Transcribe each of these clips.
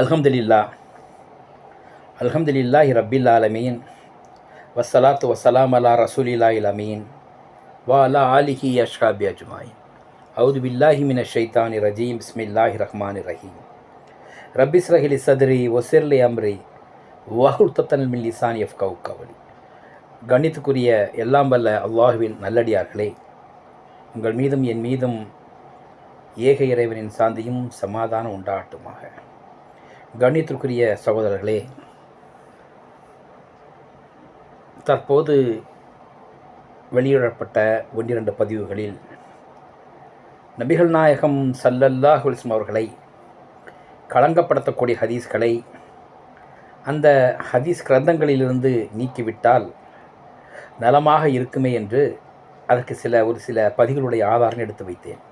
அல்ஹம்துலில்லா. அல்ஹம்துலில்லாஹி ரப்பில் ஆலமீன். வஸ்ஸலாத்து வசலாம் அலா ரசூலில்லாஹில் அமீன். வா அலா ஆலிஹி அஷ்காபி அஜ்மாயின். அவுது பில்லாஹி மின ஷைத்தானி ரஜீம். பிஸ்மில்லாஹி ரஹ்மான் ரஹீம். ரப்பிஸ் ரஹிலி சதுரி ஒசிர்லி அம்ரி வஹுல் தத்தன் மின் லிசான் எஃப் கவு கவலி. கணித்துக்குரிய எல்லாம் வல்ல அல்லாஹுவின் நல்லடியார்களே உங்கள் மீதும் என் மீதும் ஏக இறைவனின் சாந்தியும் சமாதானம் உண்டாட்டுமாக. கண்ணியத்திற்குரிய சகோதரர்களே தற்போது வெளியிடப்பட்ட ஒன்றிரண்டு பதிவுகளில் நபிகள் நாயகம் சல்லல்லா ஹுல்ஸ்ம் அவர்களை களங்கப்படுத்தக்கூடிய ஹதீஸ்களை அந்த ஹதீஸ் கிரந்தங்களிலிருந்து நீக்கிவிட்டால் நலமாக இருக்குமே என்று அதற்கு சில ஒரு சில பதிவுகளுடைய ஆதாரம் எடுத்து வைத்தேன்.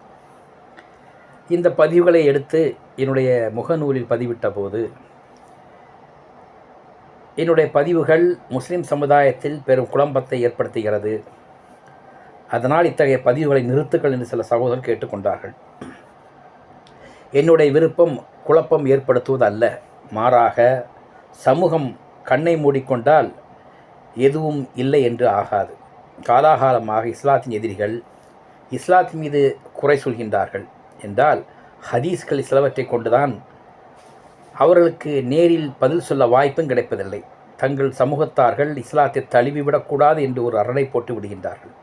இந்த பதிவுகளை எடுத்து என்னுடைய முகநூலில் பதிவிட்ட போது என்னுடைய பதிவுகள் முஸ்லீம் சமுதாயத்தில் பெரும் குழம்பத்தை ஏற்படுத்துகிறது. அதனால் இத்தகைய பதிவுகளை நிறுத்துக்கள் என்று சில சகோதரர் கேட்டுக்கொண்டார்கள். என்னுடைய விருப்பம் குழப்பம் ஏற்படுத்துவது அல்ல மாறாக சமூகம் கண்ணை மூடிக்கொண்டால் எதுவும் இல்லை என்று ஆகாது. காலாகாலமாக இஸ்லாத்தின் எதிரிகள் இஸ்லாத்தின் மீது குறை சொல்கின்றார்கள். என்றால் ஹதீஸ்கள் சிலவற்றை கொண்டுதான் அவர்களுக்கு நேரில் பதில் சொல்ல வாய்ப்பும் கிடைப்பதில்லை. தங்கள் சமூகத்தார்கள் இஸ்லாத்தை தழுவிவிடக்கூடாது என்று ஒரு அரணை போட்டு விடுகின்றார்கள்.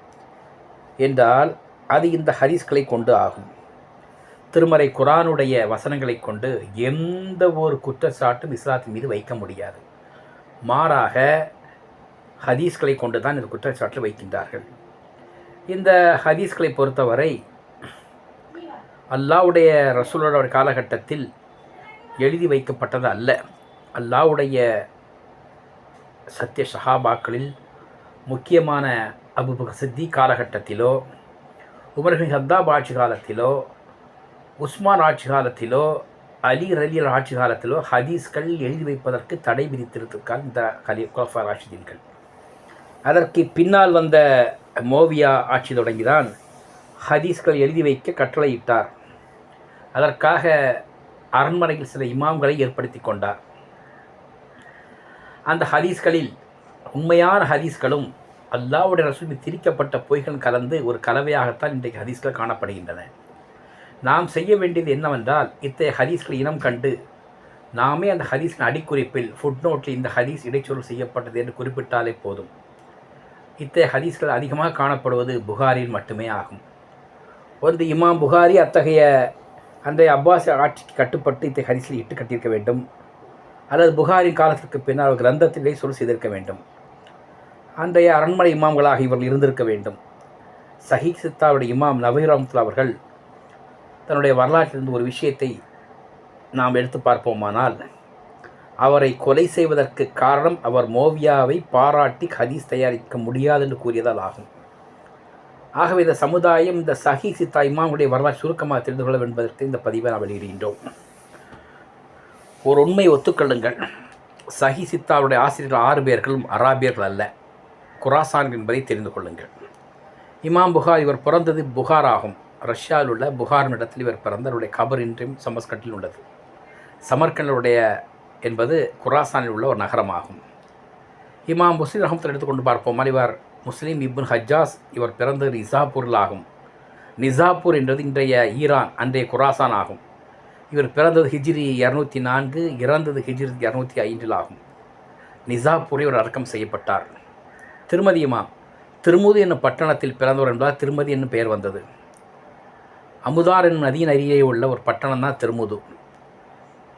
என்றால் அது இந்த ஹதீஸ்களை கொண்டு ஆகும். திருமறை குரானுடைய வசனங்களை கொண்டு எந்த ஒரு குற்றச்சாட்டும் இஸ்லாத்தின் மீது வைக்க முடியாது. மாறாக ஹதீஸ்களை கொண்டு தான் இந்த குற்றச்சாட்டு வைக்கின்றார்கள். இந்த ஹதீஸ்களை பொறுத்தவரை அல்லாவுடைய ரசூலோட காலகட்டத்தில் எழுதி வைக்கப்பட்டது அல்ல. அல்லாவுடைய சத்திய சஹாபாக்களில் முக்கியமான அபுபக சித்தி காலகட்டத்திலோ உமர்ஹி ஹத்தாப் ஆட்சி காலத்திலோ உஸ்மான் ஆட்சி காலத்திலோ அலி ரலியல் ஆட்சி காலத்திலோ ஹதீஸ்கள் எழுதி வைப்பதற்கு தடை விதித்திருக்கார் இந்த கலி குலஃபா ராஷிதீன்கள். அதற்கு பின்னால் வந்த மோவியா ஆட்சி தொடங்கிதான் ஹதீஸ்கள் எழுதி வைக்க கட்டளையிட்டார். அதற்காக அரண்மனையில் சில இமாம்களை ஏற்படுத்தி கொண்டார். அந்த ஹதீஸ்களில் உண்மையான ஹதீஸ்களும் அல்லாவுடைய ரசூலில் திரிக்கப்பட்ட பொய்கள் கலந்து ஒரு கலவையாகத்தான் இன்றைக்கு ஹதீஸ்கள் காணப்படுகின்றன. நாம் செய்ய வேண்டியது என்னவென்றால் இத்தகைய ஹதீஸ்கள் இனம் கண்டு நாமே அந்த ஹதீஸின் அடிக்குறிப்பில் ஃபுட் நோட்டில் இந்த ஹதீஸ் இடைச்சொல் செய்யப்பட்டது என்று குறிப்பிட்டாலே போதும். இத்தகைய ஹதீஸ்கள் அதிகமாக காணப்படுவது புகாரில் மட்டுமே ஆகும். ஒன்று இமாம் புகாரி அத்தகைய அன்றைய அப்பாஸ் ஆட்சிக்கு கட்டுப்பட்டு இத்தகைய ஹரிசில் இட்டு கட்டியிருக்க வேண்டும். அல்லது புகாரின் காலத்திற்கு பின்னால் கிரந்தத்திலே சொல் செய்திருக்க வேண்டும். அன்றைய அரண்மனை இமாம்களாக இவர்கள் இருந்திருக்க வேண்டும். சஹி சித்தாவுடைய இமாம் நபீர் ரஹமத்துல்லா அவர்கள் தன்னுடைய வரலாற்றிலிருந்து ஒரு விஷயத்தை நாம் எடுத்து பார்ப்போமானால் அவரை கொலை செய்வதற்கு காரணம் அவர் மோவியாவை பாராட்டி ஹதீஸ் தயாரிக்க முடியாது என்று கூறியதால் ஆகும். ஆகவே இந்த சமுதாயம் இந்த சஹி சித்தா இமாமுடைய வரலாறு சுருக்கமாக தெரிந்து கொள்ள என்பதற்கு இந்த பதிவை நான் வெளியிடுகின்றோம். ஒரு உண்மை ஒத்துக்கொள்ளுங்கள். சஹி சித்தாவுடைய ஆசிரியர்கள் ஆறு பேர்களும் அராபியர்கள் அல்ல. குராசான் என்பதை தெரிந்து கொள்ளுங்கள். இமாம் புகார் இவர் பிறந்தது புகார் ஆகும். ரஷ்யாவில் உள்ள புகார் இடத்தில் இவர் பிறந்த அவருடைய கபர் இன்றும் சமஸ்கட்டில் உள்ளது. சமர்கண்டுடைய என்பது குராசானில் உள்ள ஒரு நகரமாகும். இமாம் முஸ்லீம் ரஹமத்தில் எடுத்துக்கொண்டு பார்ப்போம். இவர் முஸ்லீம் இப்னு ஹஜ்ஜாஸ் இவர் பிறந்தது நிசாப்பூரில் ஆகும் நிசாப்பூர் என்றது இன்றைய ஈரான் அன்றைய குராசான் ஆகும். இவர் பிறந்தது ஹிஜ்ரி இரநூத்தி நான்கு இறந்தது ஹிஜ்ரி இரநூத்தி ஐந்தில் ஆகும் நிசாப்பூரில் இவர் அடக்கம் செய்யப்பட்டார். திருமதியுமா திருமுது என்னும் பட்டணத்தில் பிறந்தவர் என்பதால் திருமதி என்னும் பெயர் வந்தது. அமுதார் என்னும் நதியின் அருகே உள்ள ஒரு பட்டணம் தான் திருமுது.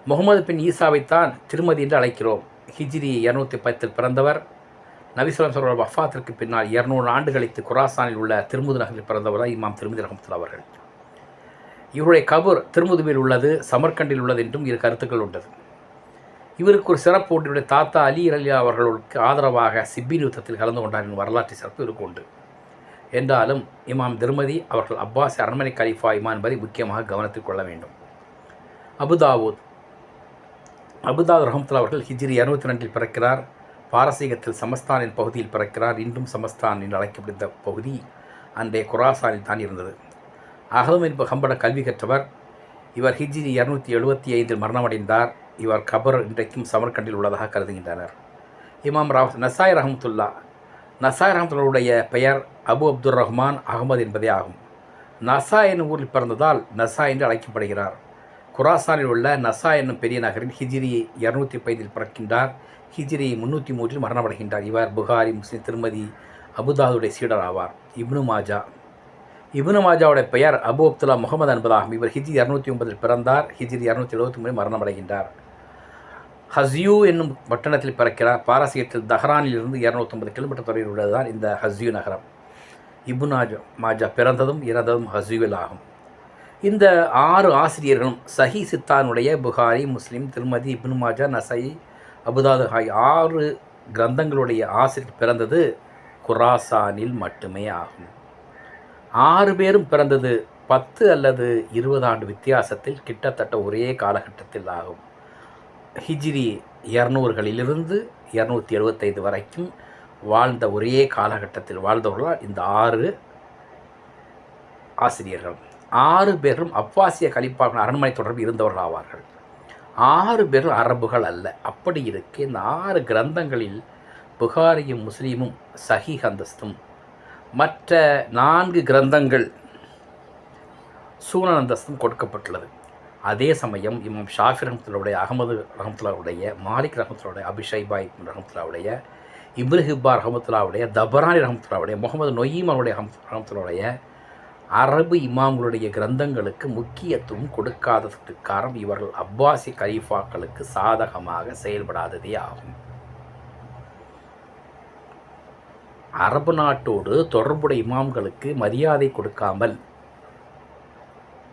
முகமது பின் ஈசாவைத்தான் திருமதி என்று அழைக்கிறோம். ஹிஜ்ரி இரநூத்தி பத்தில் பிறந்தவர். நபிசுலம் சொல்ற வஃபாத்திற்கு பின்னால் இருநூறு ஆண்டு கழித்து குராசானில் உள்ள திருமுது நகரில் பிறந்தவராக இமாம் திருமதி ரஹமத்துல்லா அவர்கள். இவருடைய கபூர் திருமுதுவில் உள்ளது சமர்கண்டில் உள்ளது என்றும் இரு கருத்துக்கள் உண்டது இவருக்கு ஒரு சிறப்பு உண்டு. தாத்தா அலி அலியா அவர்களுக்கு ஆதரவாக சிப்பின் யுத்தத்தில் கலந்து கொண்டார் வரலாற்று சிறப்பு இவருக்கு உண்டு. என்றாலும் இமாம் திருமதி அவர்கள் அப்பாஸ் அரண்மனை கலிஃபா இமாம் என்பதை முக்கியமாக கவனத்தில் கொள்ள வேண்டும். அபுதாவூத் அபுதாத் ரஹமத்துல்லா அவர்கள் ஹிஜ்ரி இரநூத்தி ரெண்டில் பிறக்கிறார். பாரசீகத்தில் சமஸ்தானின் பகுதியில் பிறக்கிறார். இன்றும் சமஸ்தான் என்று அழைக்கப்படுந்த பகுதி அன்றைய குராசானில் தான் இருந்தது. அகலம் என்ப ஹம்பட கல்வி கற்றவர். இவர் ஹிஜ்ரி இரநூத்தி எழுபத்தி ஐந்தில் மரணமடைந்தார். இவர் கபர் இன்றைக்கும் சமர்கண்டில் உள்ளதாக கருதுகின்றனர். இமாம் ராவ் நசாய் ரஹமத்துல்லா. நசாய் ரஹமத்துல்லாவுடைய பெயர் அபு அப்துல் ரஹ்மான் அகமது என்பதே ஆகும். நசா என்னும் ஊரில் பிறந்ததால் நசா என்று அழைக்கப்படுகிறார். குராசானில் உள்ள நசா என்னும் பெரிய நகரில் ஹிஜிரி இரநூத்தி பதினில் பிறக்கின்றார். ஹிஜ்ரி முன்னூற்றி மூன்றில் மரணமடைகின்றார். இவர் புகாரி முஸ்லிம் திருமதி அபுதாதுடைய சீடர் ஆவார். இப்னு மாஜா. இப்னு மாஜாவுடைய பெயர் அபு அப்துல்லா முகமது என்பதாகும். இவர் ஹிஜ்ரி இரநூத்தி ஒன்பதில் பிறந்தார். ஹிஜ்ரி இரநூத்தி எழுபத்தி மூணில் மரணமடைகின்றார். ஹஸ்யூ என்னும் பட்டணத்தில் பிறக்கிறார். பாரசீகத்தில் தஹ்ரானிலிருந்து இரநூத்தொம்பது கிலோமீட்டர் தொலைவில் உள்ளதுதான் இந்த ஹஸ்யூ நகரம். இப்னு மாஜா பிறந்ததும் இறந்ததும் ஹஸ்யூவில் ஆகும். இந்த ஆறு ஆசிரியர்களும் சஹி சித்தானுடைய புகாரி முஸ்லீம் திருமதி இப்னு மாஜா நசை அபுதாது ஆகிய ஆறு கிரந்தங்களுடைய ஆசிரியர் பிறந்தது குராசானில் மட்டுமே ஆகும். ஆறு பேரும் பிறந்தது பத்து அல்லது இருபது ஆண்டு வித்தியாசத்தில் கிட்டத்தட்ட ஒரே காலகட்டத்தில் ஆகும். ஹிஜ்ரி இரநூறுகளிலிருந்து இரநூத்தி எழுபத்தைந்து வரைக்கும் வாழ்ந்த ஒரே காலகட்டத்தில் வாழ்ந்தவர்களால் இந்த ஆறு ஆசிரியர்கள். ஆறு பேரும் அப்பாசிய கலிப்பாக அரண்மனை தொடர்பு இருந்தவர்கள் ஆவார்கள் ஆறு பேரும் அரபுகள் அல்ல. அப்படி இருக்க. இந்த ஆறு கிரந்தங்களில் புகாரியும் முஸ்லீமும் சஹி அந்தஸ்தும். மற்ற நான்கு கிரந்தங்கள் சூனன் அந்தஸ்தும் கொடுக்கப்பட்டுள்ளது. அதே சமயம் இமாம் ஷாஃபி ரஹமத்துல்லாவுடைய அகமது ரஹமத்துல்லாவுடைய மாலிக் ரஹமத்துல்லாவுடைய அபிஷைபாய் ரஹமத்துல்லாவுடைய இப்ரஹிபா ரஹமத்துல்லாவுடைய தபரானி ரஹமத்துல்லாவுடைய முகமது நொயீமனுடைய ரஹமத்துல்லாவுடைய அரபு இமாம்களுடைய கிரந்தங்களுக்கு முக்கியத்துவம் கொடுக்காததற்கு காரணம் இவர்கள் அப்பாசி கலீஃபாக்களுக்கு சாதகமாக செயல்படாததே ஆகும். அரபு நாட்டோடு தொடர்புடைய இமாம்களுக்கு மரியாதை கொடுக்காமல்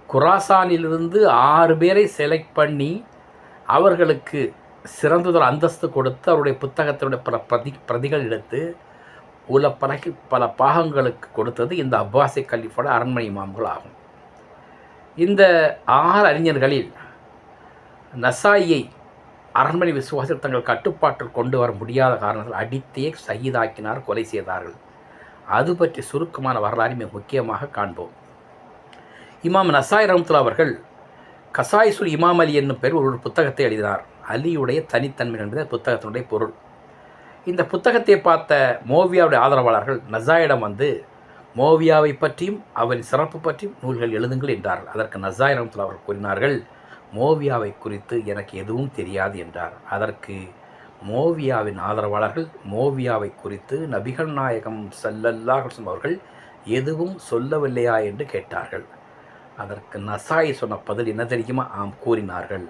குராசானிலிருந்து ஆறு பேரை செலக்ட் பண்ணி அவர்களுக்கு சிறந்ததொரு அந்தஸ்து கொடுத்து அவருடைய புத்தகத்தினுடைய பல பிரதி பிரதிகள் எடுத்து உலப்பலகி பல பாகங்களுக்கு கொடுத்தது இந்த அப்பாசி கல்விப்பட அரண்மனை இமாம்கள் ஆகும். இந்த ஆறு அறிஞர்களில் நசாயை அரண்மனை விசுவாசத்தில் தங்கள் கட்டுப்பாட்டில் கொண்டு வர முடியாத காரணத்தில் அடித்தே சகிதாக்கினார் கொலை செய்தார்கள். அது பற்றி சுருக்கமான வரலாறு மிக முக்கியமாக காண்போம். இமாம் நசாய் ரம்துல்லா அவர்கள் கசாயிசுல் இமாம் அலி என்னும் பெயர் ஒரு புத்தகத்தை எழுதினார். அலியுடைய தனித்தன்மை என்பது புத்தகத்தினுடைய பொருள். இந்த புத்தகத்தை பார்த்த மோவியாவுடைய ஆதரவாளர்கள் நசாயிடம் வந்து மோவியாவை பற்றியும் அவரின் சிறப்பு பற்றியும் நூல்கள் எழுதுங்கள் என்றார்கள். அதற்கு நசாய் ரம்துல்லா அவர்கள் கூறினார்கள் மோவியாவை குறித்து எனக்கு எதுவும் தெரியாது என்றார். அதற்கு மோவியாவின் ஆதரவாளர்கள் மோவியாவை குறித்து நபிகள் நாயகம் செல்லல்லாக அவர்கள் எதுவும் சொல்லவில்லையா? என்று கேட்டார்கள். அதற்கு நசாய் சொன்ன பதில் என்ன தெரியுமா? ஆம் கூறினார்கள்.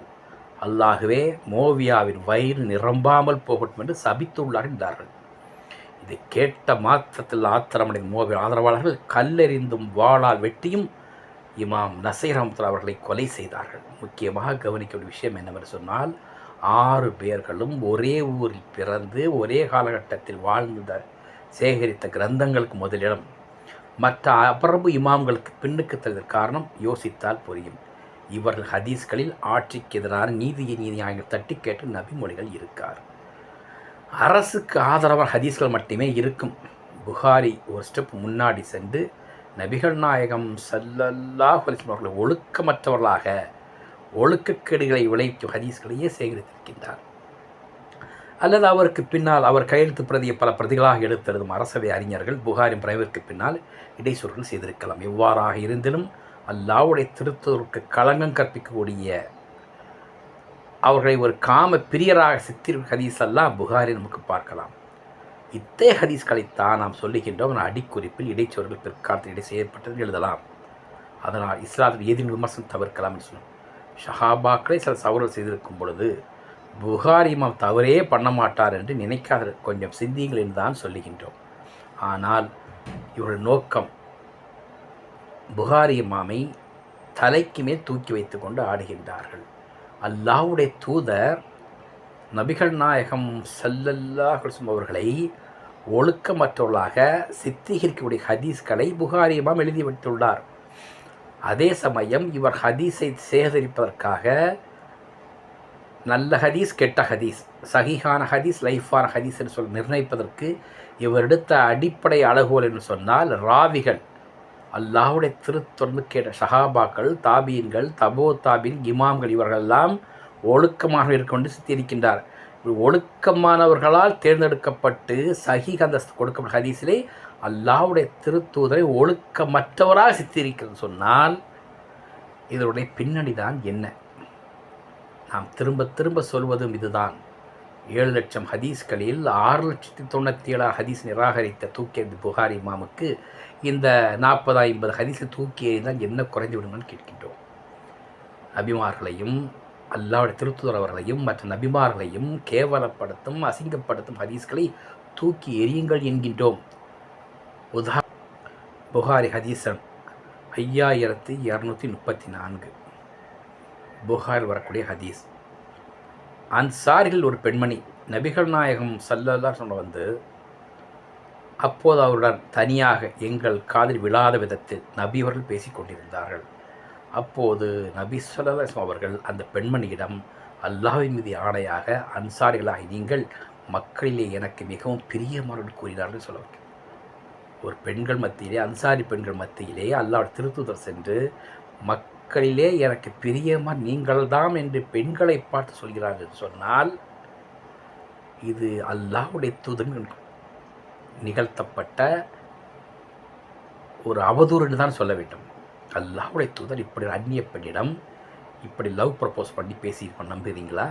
அல்லாகவே மோவியாவின் வயிறு நிரம்பாமல் போகட்டும் என்று சபித்துள்ளார் என்றார்கள் இதை கேட்ட மாத்திரத்தில் ஆத்திரமடைந்த மோவியின் ஆதரவாளர்கள் கல்லெறிந்தும் வாளால் வெட்டியும் இமாம் நசீர் அஹமத்துல்லா அவர்களை கொலை செய்தார்கள். முக்கியமாக கவனிக்க வேண்டிய விஷயம் என்னவென்று சொன்னால் ஆறு பேர்களும் ஒரே ஊரில் பிறந்து ஒரே காலகட்டத்தில் வாழ்ந்த சேகரித்த கிரந்தங்களுக்கு முதலிடம். மற்ற அபரபு இமாம்களுக்கு பின்னுக்கு தருவதற்கு காரணம் யோசித்தால் புரியும். இவர்கள் ஹதீஸ்களில் ஆட்சிக்கு எதிரான நீதியை நீதியாயங்கள் தட்டி கேட்டு நபிமொழிகள் இருக்கார். அரசுக்கு ஆதரவான ஹதீஸ்கள் மட்டுமே இருக்கும். புகாரி ஒரு ஸ்டெப் முன்னாடி சென்று நபிகள் நாயகம் சல்லல்லாஹ் அவர்களை ஒழுக்கமற்றவர்களாக ஒழுக்கக்கேடுகளை விளைவிக்கும் ஹதீஸ்களையே சேகரித்திருக்கின்றார். அல்லது அவருக்கு பின்னால் அவர் கையெழுத்து பிரதியை பல பிரதிகளாக எடுத்தெழுதும் அரசவை அறிஞர்கள் புகாரின் பிறவிற்கு பின்னால் இடைச்சொல்கள் செய்திருக்கலாம். எவ்வாறாக இருந்தாலும் அல்லாவுடைய திருத்தூருக்கு களங்கம் கற்பிக்கக்கூடிய அவர்களை ஒரு காம பிரியராக சித்திர ஹதீஸ் எல்லாம் புகாரி நமக்கு பார்க்கலாம். இத்தே ஹதீஸ்களைத்தான் நாம் சொல்லுகின்றோம் அடிக்குறிப்பில் இடைச்சொல்கள் பிற்காலத்தில் இடை செய்யப்பட்டது எழுதலாம். அதனால் இஸ்லாத்தில் ஏதேனும் விமர்சனம் தவிர்க்கலாம் என்று சொன்னோம். ஷஹாபாக்களை சில சவரல் செய்திருக்கும் பொழுது புகாரி இமாம் தவறே பண்ண மாட்டார் என்று நினைக்காத கொஞ்சம் சிந்தியுங்கள் என்று தான் சொல்லுகின்றோம். ஆனால் இவருடைய நோக்கம் புகாரி இமாமை தலைக்கு மேல் தூக்கி வைத்து கொண்டு ஆடுகின்றார்கள். அல்லாவுடைய தூதர் நபிகள் நாயகம் சல்லல்லாஹ் அவர்களை ஒழுக்கமற்றவர்களாக சித்திகரிக்கக்கூடிய ஹதீஸ்களை புகாரி இமாம் எழுதி வைத்துள்ளார். அதே சமயம் இவர் ஹதீஸை சேகரிப்பதற்காக நல்ல ஹதீஸ் கெட்ட ஹதீஸ் சகிஹான ஹதீஸ் லைஃபான ஹதீஸ் என்று சொல்லி நிர்ணயிப்பதற்கு இவர் எடுத்த அடிப்படை அளவுகோல் என்று சொன்னால் ராவிகள் அல்லாஹுடைய திருத்தொன்று கேட்ட ஷஹாபாக்கள் தாபீன்கள் தபோ தாபீன் இமாம்கள் இவர்களெல்லாம் ஒழுக்கமாக இருக்க சித்தரிக்கின்றார். ஒழுக்கமானவர்களால் தேர்ந்தெடுக்கப்பட்டு சஹி அந்தஸ்து கொடுக்கப்பட்ட ஹதீஸிலே அல்லாவுடைய திருத்தூதரை ஒழுக்கமற்றவராக சித்தரிக்கிறது சொன்னால் இதனுடைய பின்னணி தான் என்ன? நாம் திரும்ப திரும்ப சொல்வதும் இதுதான். ஏழு லட்சம் ஹதீஸ்களில் ஆறு லட்சத்தி தொண்ணூற்றி ஏழா ஹதீஸ் நிராகரித்த தூக்கி எறிந்த புகாரி இமாமுக்கு இந்த நாற்பது ஐம்பது ஹதீஸை தூக்கி எறிந்தால் என்ன குறைந்து விடுங்கன்னு கேட்கின்றோம். நபிமார்களையும் அல்லாவுடைய திருத்துதர் அவர்களையும் மற்ற நபிமார்களையும் கேவலப்படுத்தும் அசிங்கப்படுத்தும் ஹதீஸ்களை தூக்கி எறியுங்கள் என்கின்றோம். உதா புகாரி ஹதீசன் ஐயாயிரத்தி இரநூத்தி முப்பத்தி நான்கு. புகாரில் வரக்கூடிய ஹதீஸ். அன்சாரிகள் ஒரு பெண்மணி நபிகள் நாயகம் சல்லல்லா சொன்ன வந்து அப்போது அவருடன் தனியாக எங்கள் காதில் விழாத விதத்தில் நபி அவர்கள் பேசி கொண்டிருந்தார்கள். அப்போது நபி சொல்லலாம் அவர்கள் அந்த பெண்மணியிடம் அல்லாஹின் மீது ஆணையாக அன்சாரிகளாகி நீங்கள் மக்களிலே எனக்கு மிகவும் பிரியமானவர்கள் கூறினார்கள் சொல்ல ஒரு பெண்கள் மத்தியிலே அன்சாரி பெண்கள் மத்தியிலே அல்லாஹ் திருத்துதர் சென்று மக் மக்களிலே எனக்கு பிரியமா நீங்கள்தாம் என்று பெண்களை பார்த்து சொல்கிறார்கள் என்று சொன்னால் இது அல்லாவுடைய தூதன் நிகழ்த்தப்பட்ட ஒரு அவதூறுன்னு தான் சொல்ல வேண்டும். அல்லாஹுடைய தூதர் இப்படி அந்நிய பெண்ணிடம் இப்படி லவ் ப்ரப்போஸ் பண்ணி பேசியிருக்கோம் நம்புறீங்களா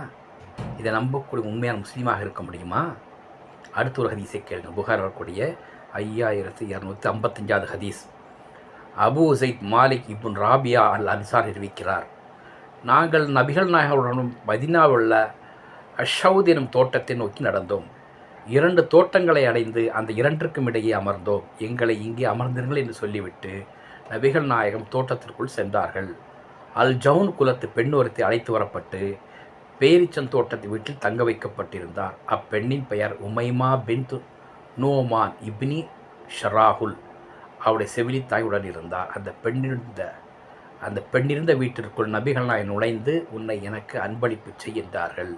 இதை நம்பக்கூடிய உண்மையான முஸ்லீமாக இருக்க முடியுமா? அடுத்த ஒரு ஹதீஸை கேளுங்க. புகார் வரக்கூடிய ஐயாயிரத்து இரநூத்தி ஐம்பத்தஞ்சாவது ஹதீஸ். அபு உசைத் மாலிக் இப்புன் ராபியா அல் அன்சார் அறிவிக்கிறார் நாங்கள் நபிகள் நாயகருடனும் மதினாவுள்ள அஷவுத் எனும் தோட்டத்தை நோக்கி நடந்தோம். இரண்டு தோட்டங்களை அடைந்து அந்த இரண்டிற்கும் இடையே அமர்ந்தோம். எங்களை இங்கே அமர்ந்திருங்கள் என்று சொல்லிவிட்டு நபிகள் நாயகம் தோட்டத்திற்குள் சென்றார்கள். அல் ஜவுன் குலத்து பெண் ஒருத்தி அழைத்து வரப்பட்டு பேரிச்சன் தோட்டத்து வீட்டில் தங்க வைக்கப்பட்டிருந்தார். அப்பெண்ணின் பெயர் உமைமா பின் நோமான் இப்னி ஷராகுல் அவருடைய செவிலி தாயுடன் இருந்தார் அந்த பெண்ணிருந்த அந்த பெண்ணிருந்த வீட்டிற்குள் நபிகள் நாய் நுழைந்து உன்னை எனக்கு அன்பளிப்பு செய்கின்றார்கள்.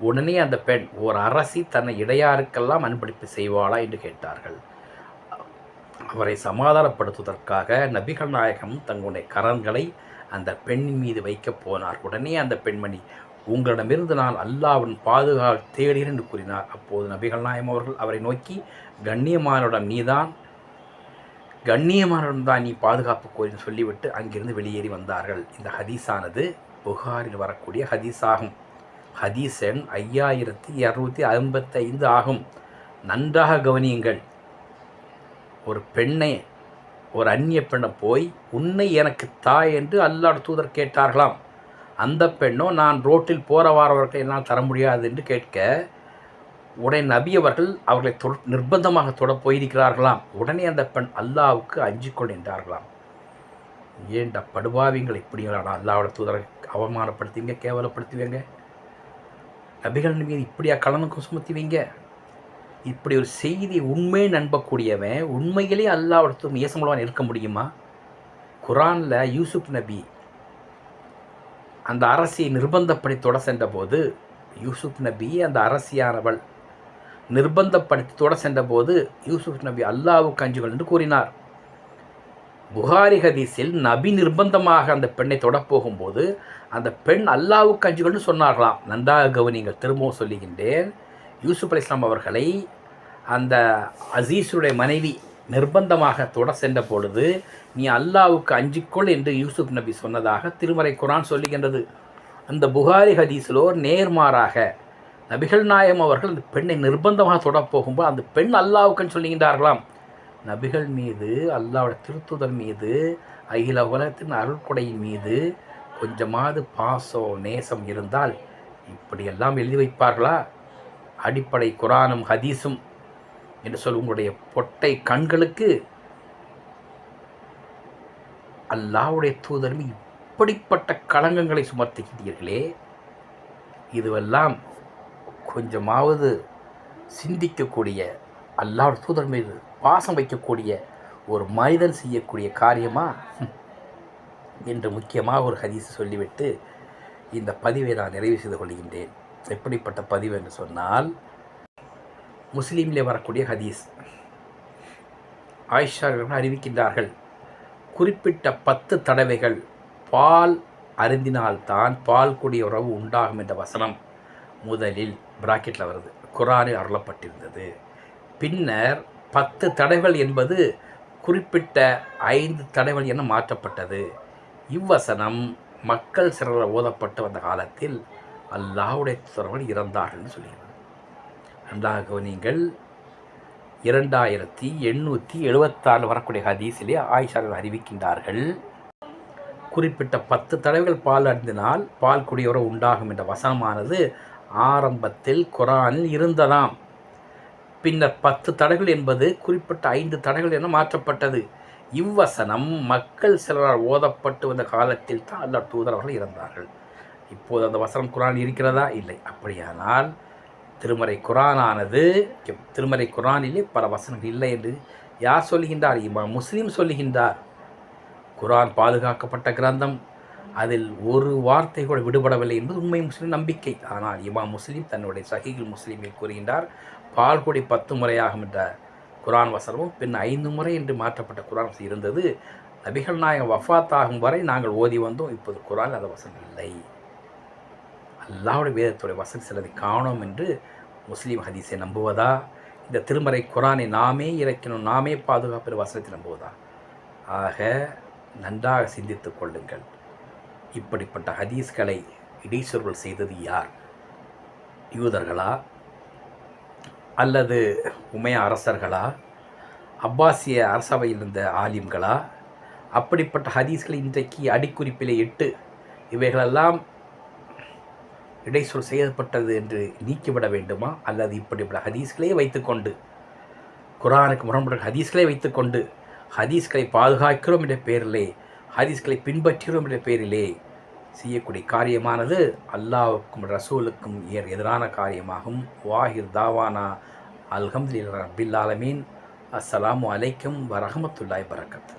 உடனே அந்த பெண் ஓர் அரசி தன்னை இடையாருக்கெல்லாம் அன்பளிப்பு செய்வாளா? என்று கேட்டார்கள். அவரை சமாதானப்படுத்துவதற்காக நபிகள் நாயகம் தங்களுடைய கரன்களை அந்த பெண்ணின் மீது வைக்கப் போனார். உடனே அந்த பெண்மணி உங்களிடமிருந்து நான் அல்லாவின் பாதுகாப்பு தேடுகிறேன் என்று கூறினார். அப்போது நபிகள் நாயம் அவர்கள் அவரை நோக்கி கண்ணியமானுடன் நீதான் கண்ணியமானுடன் தான் நீ பாதுகாப்பு கோரின்னு சொல்லிவிட்டு அங்கிருந்து வெளியேறி வந்தார்கள். இந்த ஹதீஸானது புகாரில் வரக்கூடிய ஹதீஸாகும். ஹதீசன் ஐயாயிரத்தி இரநூத்தி ஐம்பத்தைந்து ஆகும். நன்றாக கவனியுங்கள். ஒரு பெண்ணை ஒரு அந்நிய பெண்ணை போய் உன்னை எனக்கு தாய் என்று அல்லாட தூதர் கேட்டார்களாம். அந்த பெண்ணோ நான் ரோட்டில் போகிற வாரவர்களை என்னால் தர முடியாது என்று கேட்க உடனே நபி அவர்கள் அவர்களை தொ நிர்பந்தமாக தொட போயிருக்கிறார்களாம். உடனே அந்த பெண் அல்லாவுக்கு அஞ்சு என்றார்களாம். ஏண்டா படுபாவிங்கள் இப்படிங்களா அல்லாவோட தூதரை அவமானப்படுத்துவீங்க கேவலப்படுத்துவீங்க? நபிகள் மீது இப்படியா கலந்து சுமத்துவீங்க? இப்படி ஒரு செய்தி உண்மை நம்பக்கூடியவன் உண்மையிலே அல்லாவிடத்து நேசமுள்ளவன் இருக்க முடியுமா? குரானில் யூசுப் நபி அந்த அரசியை நிர்பந்தப்படி தொட சென்றபோது யூசுப் நபி அந்த அரசியானவள் நிர்பந்தப்படுத்தி தொட சென்றபோது யூசுப் நபி அல்லாவுக்கு அஞ்சுகள் என்று கூறினார். புகாரி ஹதீஸில் நபி நிர்பந்தமாக அந்த பெண்ணை தொடப்போகும்போது அந்த பெண் அல்லாவுக்கு அஞ்சுகள்னு சொன்னார்களாம். நன்றாக கவனிங்கள் திரும்பவும் சொல்லுகின்றேன். யூசுப் அலி இஸ்லாம் அவர்களை அந்த அசீஸுடைய மனைவி நிர்பந்தமாக தொட சென்ற பொழுது நீ அல்லாவுக்கு அஞ்சிக்கொள் என்று யூசுப் நபி சொன்னதாக திருமறை குரான் சொல்லுகின்றது. அந்த புகாரி ஹதீஸிலோ நேர்மாறாக நபிகள் நாயம் அவர்கள் அந்த பெண்ணை நிர்பந்தமாக தொடப்போகும்போது அந்த பெண் அல்லாவுக்குன்னு சொல்லுகின்றார்களாம். நபிகள் மீது அல்லாவோட திருத்துதல் மீது அகில உலகத்தின் அருள்கொடையின் மீது கொஞ்சமாவது பாசம் நேசம் இருந்தால் இப்படியெல்லாம் எழுதி வைப்பார்களா? அடிப்படை குரானும் ஹதீஸும் என்று சொல்லி உங்களுடைய பொட்டை கண்களுக்கு அல்லாவுடைய தூதரும் இப்படிப்பட்ட களங்கங்களை சுமர்த்துகிறீர்களே இதுவெல்லாம் கொஞ்சமாவது சிந்திக்கக்கூடிய அல்லாஹ் தூதர் மீது பாசம் வைக்கக்கூடிய ஒரு மனிதன் செய்யக்கூடிய காரியமா? என்று முக்கியமாக ஒரு ஹதீஸ் சொல்லிவிட்டு இந்த பதிவை நான் நிறைவு செய்து கொள்கின்றேன். எப்படிப்பட்ட பதிவு என்று சொன்னால் முஸ்லீமில் வரக்கூடிய ஹதீஸ். ஆயிஷா அறிவிக்கின்றார்கள் குறிப்பிட்ட பத்து தடவைகள் பால் அருந்தினால்தான் பால் கூடிய உறவு உண்டாகும் என்ற வசனம். முதலில் பிராக்கெட்டில் வருது குரானில் அருளப்பட்டிருந்தது. பின்னர் பத்து தடைகள் என்பது குறிப்பிட்ட ஐந்து தடைகள் என மாற்றப்பட்டது. இவ்வசனம் மக்கள் சிறர ஓதப்பட்டு வந்த காலத்தில் அல்லாவுடைய துறவர்கள் இறந்தார்கள் என்று அன்றாக கவனிங்கள் நீங்கள் இரண்டாயிரத்தி எண்ணூற்றி எழுபத்தாறு வரக்கூடிய ஹதீஸிலே ஆயிஷார்கள் அறிவிக்கின்றார்கள். குறிப்பிட்ட பத்து தடவைகள் பால் அருந்தினால் பால் குடியோர உண்டாகும் என்ற வசனமானது ஆரம்பத்தில் குரானில் இருந்ததாம். பின்னர் பத்து தடைகள் என்பது குறிப்பிட்ட ஐந்து தடைகள் என மாற்றப்பட்டது. இவ்வசனம் மக்கள் சிலரால் ஓதப்பட்டு வந்த காலத்தில் தான் அல்ல தூதரவர்கள் இருந்தார்கள் இப்போது அந்த வசனம் குரான் இருக்கிறதா? இல்லை. அப்படியானால் திருமறை குரானானது திருமறை குரானிலே பல வசனங்கள் இல்லை என்று யார் சொல்லுகின்றார்? இமா முஸ்லீம் சொல்லுகின்றார். குரான் பாதுகாக்கப்பட்ட கிரந்தம். அதில் ஒரு வார்த்தை கூட விடுபடவில்லை என்பது உண்மை முஸ்லீம் நம்பிக்கை. ஆனால் இமாம் முஸ்லீம் தன்னுடைய சஹீல் முஸ்லீமில் கூறுகின்றார் பால் கொடி பத்து முறையாகும் என்ற குரான் வசனமும் பின் ஐந்து முறை என்று மாற்றப்பட்ட குரான் இருந்தது. நபிகள் நாயகம் வஃபாத்தாகும் வரை நாங்கள் ஓதி வந்தோம். இப்போது குரான் அந்த வசனம் இல்லை. அல்லாவுடைய வேதத்துடைய வசனம் சிலதை காணோம் என்று முஸ்லீம் ஹதீஸை நம்புவதா? இந்த திருமறை குரானை நாமே இறக்கணும் நாமே பாதுகாப்பு வசனத்தை நம்புவதா? ஆக நன்றாக சிந்தித்து கொள்ளுங்கள். இப்படிப்பட்ட ஹதீஸ்களை இடீசர்கள் செய்தது யார்? யூதர்களா? அல்லது உமைய அரசர்களா? அப்பாசிய அரசவையில் இருந்த ஆலிம்களா? அப்படிப்பட்ட ஹதீஸ்களை இன்றைக்கு அடிக்குறிப்பிலே இட்டு இவைகளெல்லாம் இடைச்சொல் செய்யப்பட்டது என்று நீக்கிவிட வேண்டுமா? அல்லது இப்படிப்பட்ட ஹதீஸ்களே வைத்துக்கொண்டு குரானுக்கு முரண்பட்ட ஹதீஸ்களே வைத்துக்கொண்டு ஹதீஸ்களை பாதுகாக்கிறோம் என்ற பெயரிலே ஹதீஸ்களை பின்பற்றுகிறோம் என்ற பெயரிலே செய்யக்கூடிய காரியமானது அல்லாவுக்கும் ரசூலுக்கும் ஏர் எதிரான காரியமாகும். வாஹிர் தாவானா அல்ஹம்துலில்லாஹ் ரபில் ஆலமீன். அஸ்ஸலாமு அலைக்கும் வரஹமத்துல்லாய் பரக்கத்து